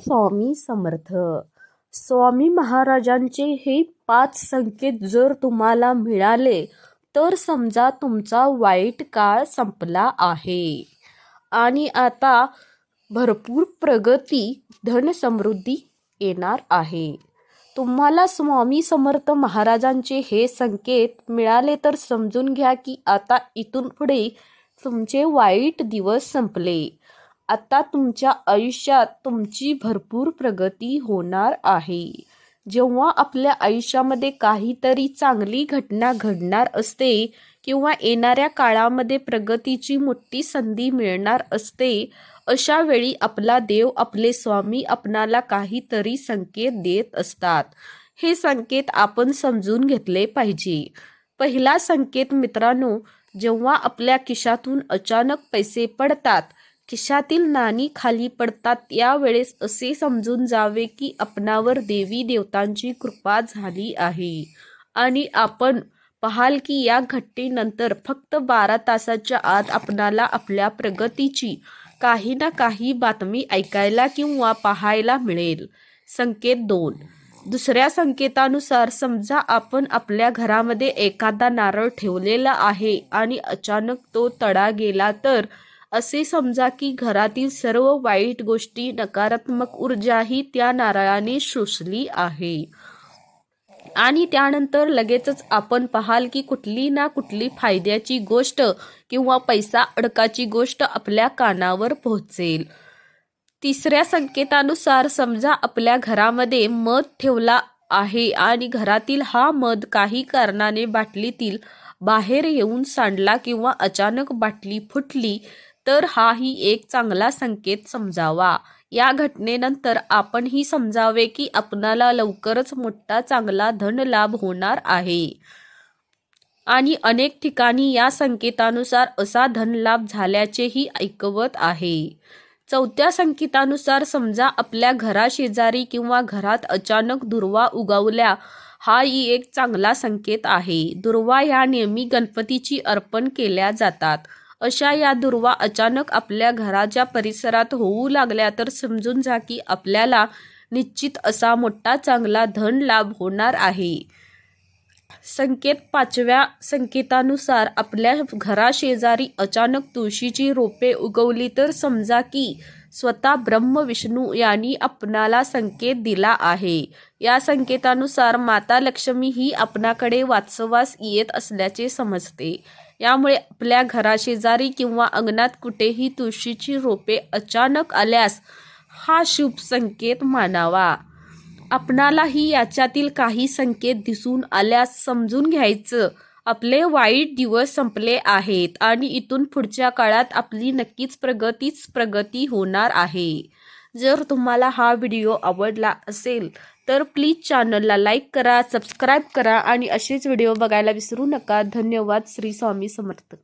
स्वामी समर्थ. स्वामी महाराजांचे हे पाच संकेत जर तुम्हाला मिळाले तर समजा तुमचा वाईट काळ संपला आहे. आणि आता भरपूर प्रगती धनसमृद्धी येणार आहे. तुम्हाला स्वामी समर्थ महाराजांचे हे संकेत मिळाले तर समजून घ्या की आता इथून पुढे तुमचे वाईट दिवस संपले. आता तुमच्या आयुष्यात तुमची भरपूर प्रगती होणार आहे. जेव्हा आपल्या आयुष्यामध्ये काहीतरी चांगली घटना घडणार असते किंवा येणाऱ्या काळामध्ये प्रगतीची मोठी संधी मिळणार असते अशा वेळी आपला देव आपले स्वामी आपणाला काहीतरी संकेत देत असतात. हे संकेत आपण समजून घेतले पाहिजे. पहिला संकेत मित्रांनो जेव्हा आपल्या खिशातून अचानक पैसे पडतात खिशातील नाणी खाली पडतात. यावेळेस असे समजून जावे की आपणावर देवी देवतांची कृपा झाली आहे. आणि आपण पाहाल की या घटनेनंतर फक्त बारा तासाच्या आत आपणाला आपल्या प्रगतीची काही ना काही बातमी ऐकायला किंवा पाहायला मिळेल. संकेत दोन. दुसऱ्या संकेतानुसार समजा आपण आपल्या घरामध्ये एखादा नारळ ठेवलेला आहे आणि अचानक तो तडा गेला तर असे समजा की घरातील सर्व वाईट गोष्टी नकारात्मक ऊर्जाही त्या नारळाने शोषली आहे. आणि त्यानंतर लगेचच आपण पाहाल की कुठली ना कुठली फायद्याची गोष्ट किंवा पैसा अडकाची गोष्ट आपल्या कानावर पोहोचेल. तिसऱ्या संकेतानुसार समजा आपल्या घरामध्ये मध ठेवला आहे आणि घरातील हा मध काही कारणाने बाटलीतील बाहेर येऊन सांडला किंवा अचानक बाटली फुटली तर हाही एक चांगला संकेत समजावा. या घटनेनंतर आपणही समजावे की आपणाला लवकरच मोठा चांगला धन लाभ होणार आहे. आणि अनेक ठिकाणी या संकेतानुसार असा धनलाभ झाल्याचेही ऐकवत आहे. चौथ्या संकेतानुसार समजा आपल्या घराशेजारी किंवा घरात अचानक दुर्वा उगवल्या हाही एक चांगला संकेत आहे. दुर्वा ह्या नेहमी गणपतीची अर्पण केल्या जातात. अशा या दुर्वा अचानक आपल्या घराच्या परिसरात होऊ लागल्या तर समजून जा की आपल्याला निश्चित असा मोठा चांगला धन लाभ होणार आहे. संकेत पाचव्या संकेतानुसार आपल्या घराशेजारी अचानक तुळशीची रोपे उगवली तर समजा की स्वतः ब्रह्म विष्णू यांनी आपणाला संकेत दिला आहे. या संकेतानुसार माता लक्ष्मी ही आपणाकडे वाचवास येत असल्याचे समजते. यामुळे आपल्या घराशेजारी किंवा अंगणात कुठेही तुळशीची रोपे अचानक आल्यास हा शुभ संकेत मानावा. आपणालाही याच्यातील काही संकेत दिसून आल्यास समजून घ्यायचं. आपले वाईट दिवस संपले आहेत आणि इथून पुढच्या काळात आपली नक्कीच प्रगतीच प्रगती होणार आहे. जर तुम्हाला हा व्हिडिओ आवडला असेल तर प्लीज चॅनलला लाईक करा सबस्क्राईब करा आणि असेच व्हिडिओ बघायला विसरू नका. धन्यवाद. श्री स्वामी समर्थ.